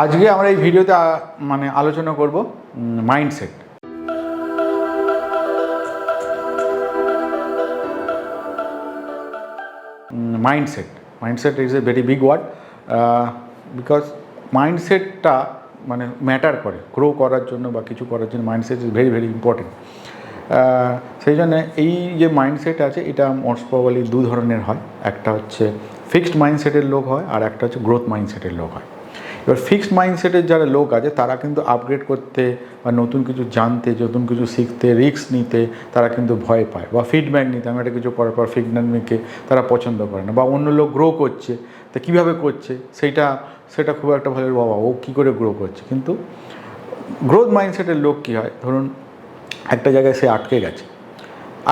আজকে আমরা এই ভিডিওতে মানে আলোচনা করব mindset mindset mindset is a very big word because মাইন্ডসেটটা মানে ম্যাটার করে। গ্রো করার জন্য বা কিছু করার জন্য mindset is very very important সেই জন্য এই যে মাইন্ডসেট আছে, এটা মোস্ট প্রবাবলি দু ধরনের হয়। একটা হচ্ছে ফিক্সড মাইন্ডসেটের লোক হয়, আর একটা হচ্ছে গ্রোথ মাইন্ডসেটের লোক হয়। এবার ফিক্সড মাইন্ডসেটের যারা লোক আছে, তারা কিন্তু আপগ্রেড করতে বা নতুন কিছু জানতে, নতুন কিছু শিখতে রিস্ক নিতে, তারা কিন্তু ভয় পায়। বা ফিডব্যাক নিতে, আমি একটা কিছু করার পর ফিডব্যাক নিতে তারা পছন্দ করে না। বা অন্য লোক গ্রো করছে, তা কীভাবে করছে? সেটা সেটা খুব একটা ভালো বাবা, ও কী করে গ্রো করছে? কিন্তু গ্রোথ মাইন্ডসেটের লোক কী হয়? ধরুন, একটা জায়গায় সে আটকে গেছে।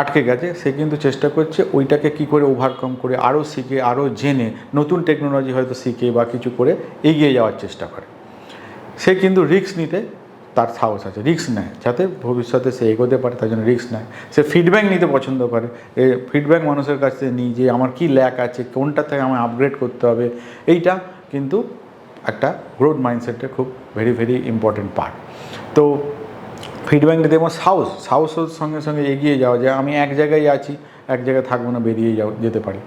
আটকে গেছে, সে কিন্তু চেষ্টা করছে ওইটাকে কি করে ওভারকাম করে আরও শিখে, আরও জেনে নতুন টেকনোলজি হয়তো শিখে বা কিছু করে এগিয়ে যাওয়ার চেষ্টা করে। সে কিন্তু রিস্ক নিতে তার সাহস আছে রিস্ক নেয়, যাতে ভবিষ্যতে সে এগোতে পারে, তার জন্য রিস্ক নেয়। সে ফিডব্যাক নিতে পছন্দ করে, এ ফিডব্যাক মানুষের কাছ থেকে নিই যে আমার কী ল্যাক আছে, কোনটা থেকে আমায় আপগ্রেড করতে হবে, এইটা কিন্তু একটা গ্রোথ মাইন্ডসেটের খুব ভেরি ভেরি ইম্পর্টেন্ট পার্ট তো ফিডব্যাক নিতে এবং সাহস সাহসের সঙ্গে সঙ্গে এগিয়ে যাওয়া যায় আমি এক জায়গায় আছি, এক জায়গায় থাকব না, বেরিয়ে যাও, যেতে পারি।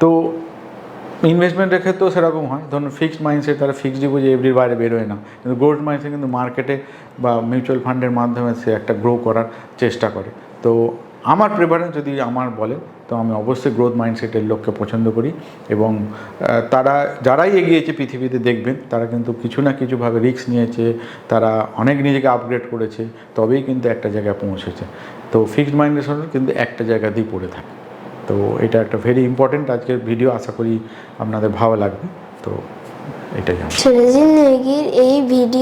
তো ইনভেস্টমেন্টের ক্ষেত্রেও সেরকম হয়। ধরুন ফিক্সড মাইন্ডসেট তারা ফিক্সড ডিপোজিট এফডির বাইরে বেরোয় না। কিন্তু গ্রোথ মাইন্ডসেট কিন্তু মার্কেটে বা মিউচুয়াল ফান্ডের মাধ্যমে সে একটা গ্রো করার চেষ্টা করে। তো আমার প্রেফারেন্স যদি আমার বলে তো আমি অবশ্যই গ্রোথ মাইন্ডসেটের লোককে পছন্দ করি এবং তারা যারাই এগিয়েছে পৃথিবীতে দেখবেন, তারা কিন্তু কিছু না কিছুভাবে রিস্ক নিয়েছে, তারা অনেক নিজেকে আপগ্রেড করেছে, তবেই কিন্তু একটা জায়গায় পৌঁছেছে। তো ফিক্সড মাইন্ডের কিন্তু একটা জায়গাতেই পড়ে থাকে। তো এটা একটা ভেরি ইম্পর্টেন্ট আজকের ভিডিও আশা করি আপনাদের ভালো লাগবে। তো এটাই সুরজিৎ নেগির এই